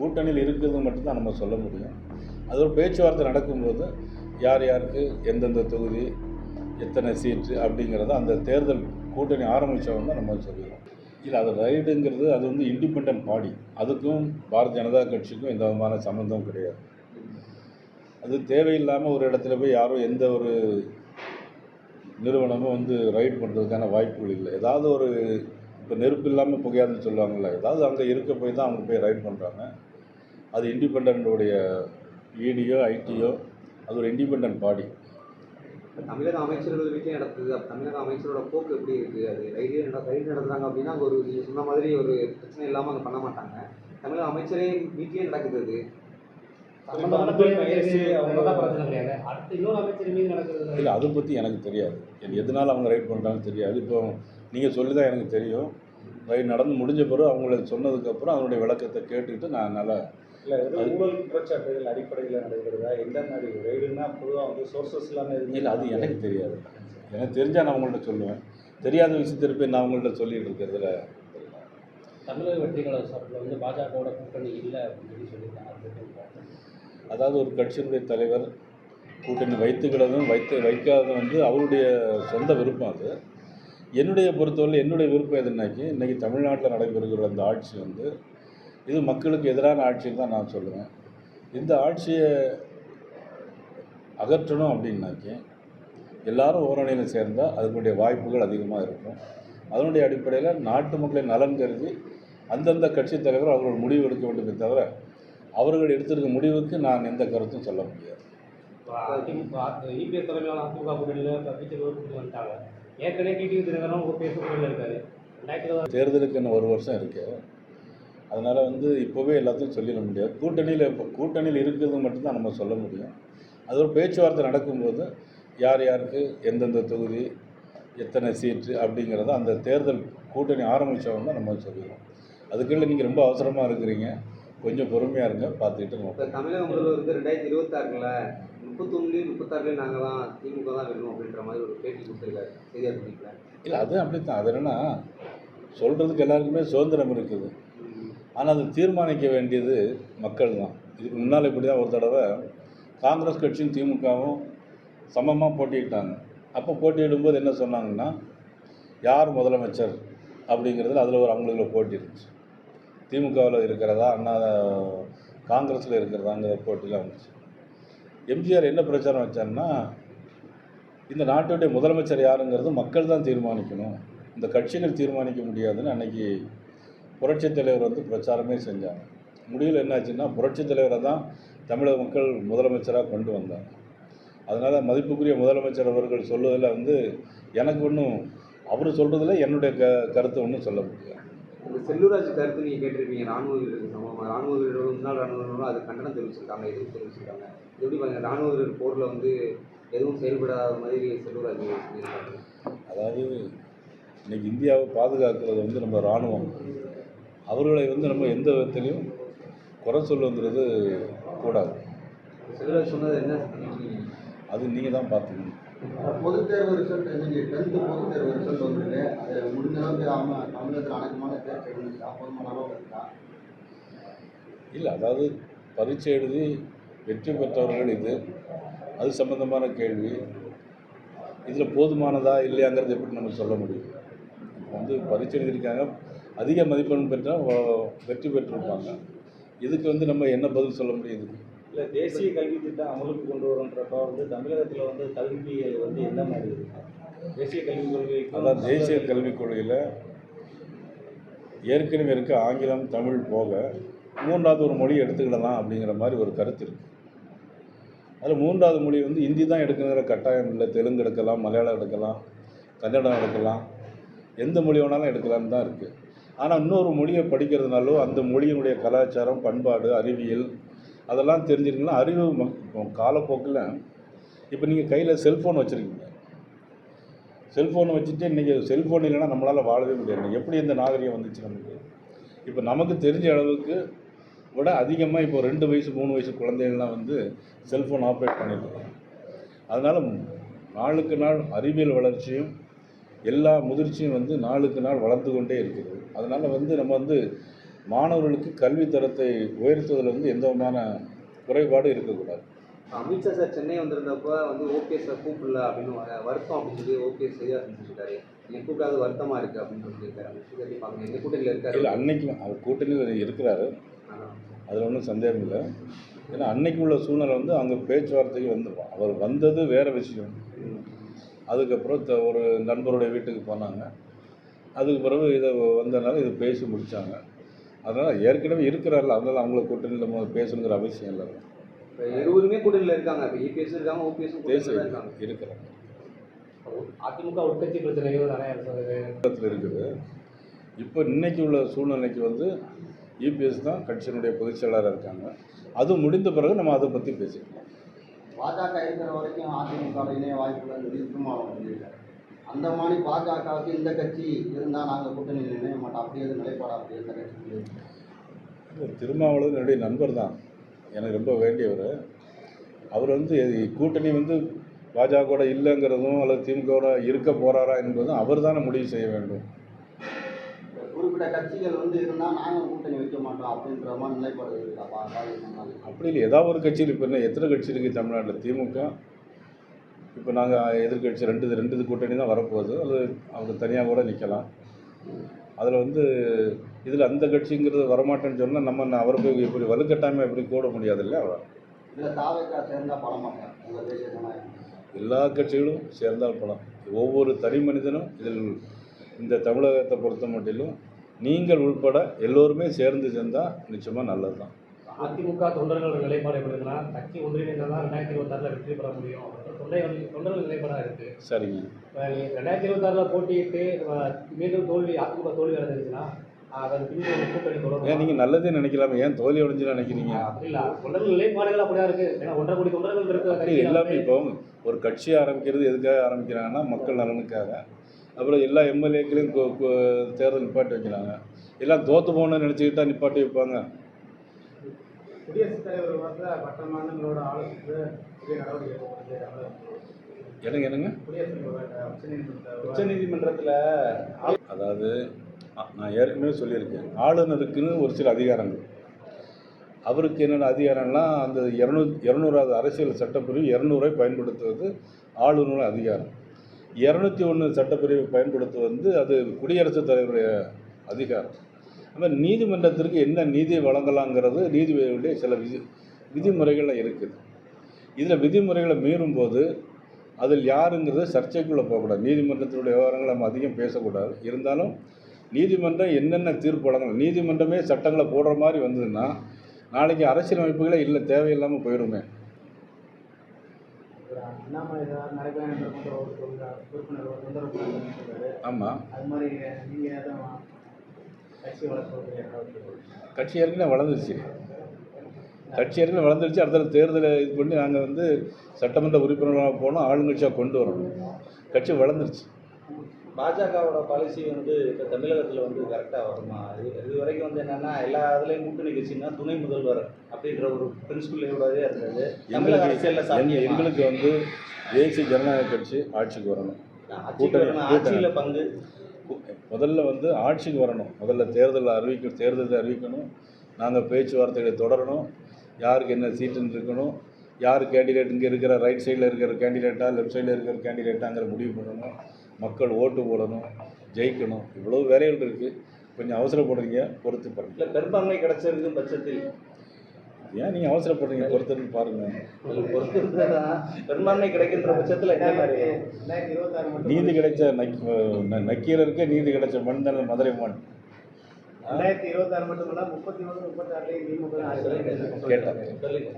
கூட்டணியில் இருக்கிறது மட்டும்தான் நம்ம சொல்ல முடியும். அது ஒரு பேச்சுவார்த்தை நடக்கும்போது யார் யாருக்கு எந்தெந்த தொகுதி எத்தனை சீட்டு அப்படிங்கிறத அந்த தேர்தல் கூட்டணி ஆரம்பித்தவங்க தான் நம்ம சொல்லுவோம். இல்லை அது ரைடுங்கிறது அது வந்து இண்டிபெண்ட் பாடி அதுக்கும் பாரதிய ஜனதா கட்சிக்கும் எந்த விதமான சம்மந்தம் கிடையாது. அது தேவையில்லாமல் ஒரு இடத்துல போய் யாரும் எந்த ஒரு நிறுவனமும் வந்து ரைட் பண்ணுறதுக்கான வாய்ப்புகள் இல்லை. ஏதாவது ஒரு இப்போ நெருப்பு இல்லாமல் புகையாதுன்னு சொல்லுவாங்கள்ல ஏதாவது அங்கே இருக்க போய் தான் அவங்க போய் ரைட் பண்ணுறாங்க அது இண்டிபெண்ட்டுடைய இடியோ ஐடியோ அது ஒரு இண்டிபெண்ட் பாடி. தமிழக அமைச்சர்கள் வீட்லேயும் நடக்குது அப்ப தமிழக அமைச்சரோட போக்கு எப்படி இருக்குது அது ரைடு ரைடு நடத்துறாங்க அப்படின்னா அங்கே ஒரு நீங்கள் சொன்ன மாதிரி ஒரு பிரச்சனை இல்லாமல் அங்கே பண்ண மாட்டாங்க. தமிழக அமைச்சரே வீட்லேயே நடக்குது அது. இல்லை அதை பற்றி எனக்கு தெரியாது. எதனால் அவங்க ரைட் பண்ணுறாங்கன்னு தெரியாது. இப்போ நீங்கள் சொல்லி தான் எனக்கு தெரியும். ரைட் நடந்து முடிஞ்ச பிறகு அவங்கள சொன்னதுக்கப்புறம் அதனுடைய விளக்கத்தை கேட்டுக்கிட்டு நான் நல்லா இல்லை ஊழல் குற்றச்சாட்டுகள் அடிப்படையில் நடைபெறுதா? எந்த மாதிரி? ரைடுனா பொதுவாக வந்து சோர்சஸ் எல்லாமே இல்லை அது எனக்கு தெரியாது. எனக்கு தெரிஞ்சால் நான் உங்கள்கிட்ட சொல்லுவேன். தெரியாத விஷயத்தை போய் நான் உங்கள்கிட்ட சொல்லிட்டு இருக்கிறதுல தமிழக வெற்றி கழக சார்பில் வந்து பாஜகவோட கூட்டணி இல்லை அப்படின்னு சொல்லி சொல்லியிருக்காங்க? அதாவது ஒரு கட்சியினுடைய தலைவர் கூட்டணி வைத்துக்கிறதும் வைத்து வைக்காததும் வந்து அவருடைய சொந்த விருப்பம் அது. என்னுடைய பொறுத்தவரை என்னுடைய விருப்பம் எதுனாக்கி இன்றைக்கி தமிழ்நாட்டில் நடைபெறுகிற அந்த ஆட்சி வந்து இது மக்களுக்கு எதிரான ஆட்சின்னு தான் நான் சொல்லுவேன். இந்த ஆட்சியை அகற்றணும் அப்படின்னாக்கி எல்லாரும் ஓரணியில் சேர்ந்தால் அதனுடைய வாய்ப்புகள் அதிகமாக இருக்கும். அதனுடைய அடிப்படையில் நாட்டு மக்களின் நலன் கருதி அந்தந்த கட்சித் தலைவர் அவர்கள் முடிவு எடுக்க வேண்டுமே தவிர அவர்கள் எடுத்திருக்க முடிவுக்கு நான் எந்த கருத்தும் சொல்ல முடியாது. இபிஎஸ் தலைமையிலான அதிமுக கூட்டணியில் பிஜேபி வந்துட்டாங்க. ஏற்கனவே டிடிவி தினகரன் ஓபிஎஸ் கூட்டணியில் இருக்காரு. ரெண்டாயிரத்தி தேர்தலுக்கு இன்னும் ஒரு வருஷம் இருக்கு. அதனால் வந்து இப்போவே எல்லாத்தையும் சொல்லிட முடியாது. கூட்டணியில் இப்போ கூட்டணியில் இருக்கிறது மட்டும்தான் நம்ம சொல்ல முடியும். அது ஒரு பேச்சுவார்த்தை நடக்கும்போது யார் யாருக்கு எந்தெந்த தொகுதி எத்தனை சீட்டு அப்படிங்கிறத அந்த தேர்தல் கூட்டணி ஆரம்பித்தவங்க தான் நம்ம சொல்லிடுவோம் அதுக்குள்ள நீங்கள் ரொம்ப அவசரமாக இருக்கிறீங்க. கொஞ்சம் பொறுமையாக இருங்க பார்த்துக்கிட்டு நம்ம தமிழக முதல்வர் வந்து ரெண்டாயிரத்தி இருபத்தாறில் முப்பத்தொன்னுலேயும் முப்பத்தாறுலேயும் நாங்கள் தான் திமுக தான் வேணும் அப்படின்ற மாதிரி ஒரு பேட்டி கொடுத்துருக்காரு. செய்தியாளர் இல்லை அது அப்படித்தான். அது என்னென்னா சொல்கிறதுக்கு எல்லாருக்குமே சுதந்திரம் இருக்குது. ஆனால் அது தீர்மானிக்க வேண்டியது மக்கள் தான் இதுக்கு முன்னால் இப்படி தான் ஒரு தடவை காங்கிரஸ் கட்சியும் திமுகவும் சமமாக போட்டியிட்டாங்க. அப்போ போட்டியிடும்போது என்ன சொன்னாங்கன்னா யார் முதலமைச்சர்? அப்படிங்கிறதுல அதில் ஒரு அவங்களுக்கு போட்டி இருந்துச்சு. திமுகவில் இருக்கிறதா அண்ணா காங்கிரஸில் இருக்கிறதாங்கிற போட்டியில் வந்துச்சு. எம்ஜிஆர் என்ன பிரச்சாரம் வச்சாருன்னா இந்த நாட்டுடைய முதலமைச்சர் யாருங்கிறது மக்கள் தான் தீர்மானிக்கணும். இந்த கட்சிகள் தீர்மானிக்க முடியாதுன்னு அன்னைக்கு புரட்சித் தலைவர் வந்து பிரச்சாரமே செஞ்சாங்க. முடிவில் என்னாச்சுன்னா புரட்சித் தலைவரை தான் தமிழக மக்கள் முதலமைச்சராக கொண்டு வந்தாங்க. அதனால் மதிப்புக்குரிய முதலமைச்சர் அவர்கள் சொல்வதில் வந்து எனக்கு ஒன்றும் அவர் சொல்கிறதுல என்னுடைய க கருத்தை ஒன்றும் சொல்ல முடியாது இந்த செல்லூராஜ் கருத்து நீங்கள் கேட்டிருப்பீங்க ராணுவ வீரருக்கு சமமாக ராணுவ வீரர்கள் முன்னாள் ராணுவ வீரர்களும் அது கண்டனம் தெரிவிச்சிருக்காங்க எதிர்ப்பு தெரிவிச்சிருக்காங்க. எப்படி பாருங்க ராணுவ வீரர் போரில் வந்து எதுவும் செயல்படாத மாதிரி செல்லூராஜ் சொல்லியிருக்காங்க அதாவது இன்னைக்கு இந்தியாவை பாதுகாக்கிறது வந்து நம்ம இராணுவம். அவர்களை வந்து நம்ம எந்த விதத்திலையும் குறை சொல்லுங்கிறது கூடாது. சொன்னது என்ன? அது நீங்கள் தான் பார்த்துக்கணும். பொதுத் தேர்வு ரிசல்ட் இன்னைக்கு டென்த்து பொதுத் தேர்வு ரிசல்ட் வந்திருக்கு. அது முடிஞ்ச அளவுக்கு ஆமா தமிழகத்தில் அனைத்துமான தேர்ச்சி இருந்துச்சு அப்போதுமான இருக்கா? இல்லை அதாவது பரீட்சை எழுதி வெற்றி பெற்றவர்கள் இது. அது சம்பந்தமான கேள்வி. இதில் போதுமானதா இல்லையாங்கிறது எப்படி நம்ம சொல்ல முடியும்? வந்து பரீட்சை எழுதியிருக்காங்க. அதிக மதிப்பெண் பெற்றால் வெற்றி பெற்றிருப்பாங்க. இதுக்கு வந்து நம்ம என்ன பதில் சொல்ல முடியும் இதுக்கு இல்லை தேசிய கல்வி திட்டம் அமலுக்கு கொண்டு வரன்றப்ப வந்து தமிழகத்தில் வந்து கல்வியல் வந்து எந்த மாதிரி இருக்கு? தேசிய கல்விக் கொள்கை அதான் தேசிய கல்விக் கொள்கையில் ஏற்கனவே இருக்க ஆங்கிலம் தமிழ் போக மூன்றாவது ஒரு மொழி எடுத்துக்கிடலாம் அப்படிங்கிற மாதிரி ஒரு கருத்து இருக்குது அதில் மூன்றாவது மொழி வந்து ஹிந்தி தான் எடுக்கணுங்கிற கட்டாயம் இல்லை. தெலுங்கு எடுக்கலாம் மலையாளம் எடுக்கலாம் கன்னடம் எடுக்கலாம். எந்த மொழி வேணாலும் எடுக்கலாம்னு தான் இருக்குது ஆனால் இன்னொரு மொழியை படிக்கிறதுனாலோ அந்த மொழியினுடைய கலாச்சாரம் பண்பாடு அறிவியல் அதெல்லாம் தெரிஞ்சிருக்கீங்கன்னா அறிவு காலப்போக்கில் இப்போ நீங்கள் கையில் செல்ஃபோன் வச்சுருக்கீங்க. செல்ஃபோனை வச்சுட்டு இன்றைக்கி செல்ஃபோன் இல்லைன்னா நம்மளால் வாழவே முடியாது. எப்படி இந்த நாகரிகம் வந்துச்சு நமக்கு? இப்போ நமக்கு தெரிஞ்ச அளவுக்கு விட அதிகமாக இப்போ ரெண்டு வயசு மூணு வயசு குழந்தைகள்லாம் வந்து செல்ஃபோன் ஆப்ரேட் பண்ணியிருக்காங்க அதனால் நாளுக்கு நாள் அறிவியல் வளர்ச்சியும் எல்லா முதிர்ச்சியும் வந்து நாளுக்கு நாள் வளர்ந்து கொண்டே இருக்கிறது அதனால் வந்து நம்ம வந்து மாணவர்களுக்கு கல்வி தரத்தை உயர்த்துவதில் வந்து எந்த விதமான குறைபாடு இருக்கக்கூடாது. அமித்ஷா சார் சென்னை வந்திருந்தப்ப வந்து ஓபிஎஸ் கூப்பிடல அப்படின்னு வருத்தம் அப்படின்னு சொல்லி ஓபிஎஸ் சரியாக செஞ்சுருக்காரு என் கூப்பிடாத வருத்தமாக இருக்குது அப்படின்னு சொல்லியிருக்காரு அமைச்சர் எப்படி பார்க்கணும் கூட்டணியில் இருக்காரு? இல்லை அன்னைக்கு அவர் கூட்டணியில் இருக்கிறாரு. அதில் ஒன்றும் சந்தேகம் இல்லை. ஏன்னா அன்னைக்கு உள்ள சூழ்நிலை வந்து அங்கே பேச்சுவார்த்தைக்கு வந்துருவோம் அவர் வந்தது வேறு விஷயம். அதுக்கப்புறம் ஒரு நண்பருடைய வீட்டுக்கு போனாங்க. அதுக்கு பிறகு இதை வந்தனால இதை பேசி முடித்தாங்க அதனால் ஏற்கனவே இருக்கிறாரில்ல அதனால் அவங்கள கூட்டணியில் மொதல்ல பேசணுங்கிற அவசியம் இல்லை. இப்போ இருவருமே கூட்டணியில் இருக்காங்க. இப்போ இபிஎஸ் இருக்காங்க ஓபிஎஸ் இருக்காங்க. இருக்கிறாங்க. அதிமுக உட்கட்சி பிரச்சனைகள் நிறைய இடத்துல இருக்குது. இப்போ இன்னைக்கு உள்ள சூழ்நிலைக்கு வந்து இபிஎஸ் தான் கட்சியினுடைய பொதுச் செயலாளராக இருக்காங்க. அது முடிந்த பிறகு நம்ம அதை பற்றி பேசிக்கலாம். பாஜக இருக்கிற வரைக்கும் அதிமுக இணைய வாய்ப்புகள் இருக்குமா அந்த மாதிரி பாஜகவுக்கு இந்த கட்சி இருந்தால் நாங்கள் கூட்டணியில் இணைய மாட்டோம். அப்படி எதுவும் நிலைப்பாடு? அப்படி எந்த கட்சி திருமாவளவன் என்னுடைய நண்பர் தான். எனக்கு ரொம்ப வேண்டியவர். அவர் வந்து கூட்டணி வந்து பாஜக கூட இல்லைங்கிறதும் அல்லது திமுகவோட இருக்க போகிறாரா என்பதும் அவர் தானே முடிவு செய்ய வேண்டும். குறிப்பிட்ட கட்சிகள் வந்து இருந்தால் நாங்கள் கூட்டணி வைக்க மாட்டோம் அப்படின்ற மாதிரி நிலைப்பாடு அப்படி இல்லை. ஏதாவது ஒரு கட்சியில் இப்போ என்ன எத்தனை கட்சி இருக்குது தமிழ்நாட்டில்? திமுக இப்போ நாங்கள் எதிர்கட்சி ரெண்டு ரெண்டு கூட்டணி தான் வரப்போகுது. அது அவங்க தனியாக கூட நிற்கலாம் அதில் வந்து இதில் அந்த கட்சிங்கிறது வரமாட்டேன்னு சொன்னால் நம்ம ந- அவருக்கு இப்படி வலுக்கட்டாயமாக எப்படி கூட முடியாதுல்ல? அவர் எல்லா கட்சிகளும் சேர்ந்தால் பலம் ஒவ்வொரு தனி மனிதனும் இதில் இந்த தமிழகத்தை பொறுத்த மட்டிலும் நீங்கள் உள்பட எல்லோருமே சேர்ந்து சேர்ந்தால் நிச்சயமாக நல்லது தான் அதிமுக தொண்டர்களோட நிலைப்பாடு எப்படி இருக்குன்னா கட்சி ஒன்றிணைந்தால் தான் ரெண்டாயிரத்தி இருபத்தாறில் வெற்றி பெற முடியும். தொண்டை தொண்டர்கள் நிலைப்பாடாக இருக்குது சரிங்க. ரெண்டாயிரத்தி இருபத்தாறில் போட்டியிட்டு மீண்டும் தோல்வி அதிமுக தோல்வி அடைஞ்சிருச்சுன்னா நீங்கள் நல்லதே நினைக்கலாமே? ஏன் தோல்வி அடைஞ்சு நினைக்கிறீங்க? அப்படி இல்லை. தொண்டர்கள் நிலைப்பாடுகள் அப்படியா இருக்கு? ஏன்னா ஒன்றரை கோடி தொண்டர்கள் இருக்கிற எல்லாமே இப்போ ஒரு கட்சி ஆரம்பிக்கிறது எதுக்காக ஆரம்பிக்கிறாங்கன்னா மக்கள் நலனுக்காக. அப்புறம் எல்லா எம்எல்ஏக்களையும் தேர்தல் நிப்பாட்டி வைக்கிறாங்க. எல்லாம் தோற்று போகணும்னு நினச்சிக்கிட்டா நிப்பாட்டி வைப்பாங்க. குடியரசுத் தலைவர் வந்து மற்ற மாநிலங்களோட ஆலோசித்து என்னங்க என்னங்க? உச்சநீதிமன்ற உச்சநீதிமன்றத்தில் அதாவது நான் ஏற்கனவே சொல்லியிருக்கேன். ஆளுநருக்குன்னு ஒரு சில அதிகாரங்கள். அவருக்கு என்னென்ன அதிகாரம்லாம் அந்த இரநூ இரநூறாவது அரசியல் சட்டப்பிரிவு இரநூறை பயன்படுத்துவது ஆளுநர் அதிகாரம். இரநூத்தி ஒன்று சட்டப்பிரிவை பயன்படுத்துவது வந்து அது குடியரசுத் தலைவருடைய அதிகாரம். அந்த நீதிமன்றத்திற்கு என்ன நீதி வழங்கலாங்கிறது நீதிபதியுடைய சில விதி விதிமுறைகள்லாம் இருக்குது. இதில் விதிமுறைகளை மீறும்போது அதில் யாருங்கிறது சர்ச்சைக்குள்ளே போகக்கூடாது. நீதிமன்றத்தினுடைய விவரங்களை நம்ம அதிகம் பேசக்கூடாது. இருந்தாலும் நீதிமன்றம் என்னென்ன தீர்ப்பு வழங்கலாம் நீதிமன்றமே சட்டங்களை போடுற மாதிரி வந்ததுன்னா நாளைக்கு அரசியல் அமைப்புகளே இல்லை தேவையில்லாமல் போயிடுமே. ஆமாம் அது மாதிரி நீங்கள் எதுவும் கட்சி ஏற்கனவே வளர்ந்துருச்சு. கட்சி ஏற்கனவே வளர்ந்துருச்சு அடுத்த தேர்தலை இது பண்ணி நாங்கள் வந்து சட்டமன்ற உறுப்பினராக போனோம் ஆளுங்கட்சியாக கொண்டு வரணும். கட்சி வளர்ந்துருச்சு. பாஜகவோட பாலிசி வந்து இப்போ தமிழகத்தில் வந்து கரெக்டாக வருமா? இது இது வரைக்கும் வந்து என்னன்னா எல்லா இதுலேயும் கூட்டணி கட்சின்னா துணை முதல்வர் அப்படின்ற ஒரு பிரின்சிபலோடவே இருந்தது. தமிழக அரசியலில் எங்களுக்கு வந்து தேசிய ஜனநாயக கட்சி ஆட்சிக்கு வரணும். கூட்டணி. ஆட்சியில பங்கு. முதல்ல வந்து ஆட்சிக்கு வரணும். முதல்ல தேர்தலில் அறிவிக்க தேர்தலில் அறிவிக்கணும். நாங்கள் பேச்சுவார்த்தைகளை தொடரணும். யாருக்கு என்ன சீட்டுன்னு இருக்கணும். யார் கேண்டிடேட் இங்கே இருக்கிற ரைட் சைடில் இருக்கிற கேண்டிடேட்டாக லெஃப்ட் சைடில் இருக்கிற கேண்டிடேட்டாங்கிற முடிவு பண்ணணும். மக்கள் ஓட்டு போடணும் ஜெயிக்கணும். இவ்வளோ வேலைகள் இருக்குது கொஞ்சம் அவசரப்படுறீங்க பொறுத்து பாருங்க இல்லை பெரும்பான்மை கிடைச்சிருக்கும் பட்சத்தில் ஏன் நீங்கள் அவசரப்படுறீங்க? பொறுத்துன்னு பாருங்கள் உங்களுக்கு பொறுத்து இருந்தால் பெரும்பான்மை கிடைக்கின்ற பட்சத்தில் என்ன மாதிரி? நீதி கிடைச்ச நக் ந- நக்கீரருக்கே நீதி கிடைச்ச மண் தானே மதுரை மண். ரெண்டாயிரத்தி இருபத்தாறு மட்டும் இல்லை முப்பத்தி ஒன்று முப்பத்தாறுலேயும் திமுக சொல்லுங்க.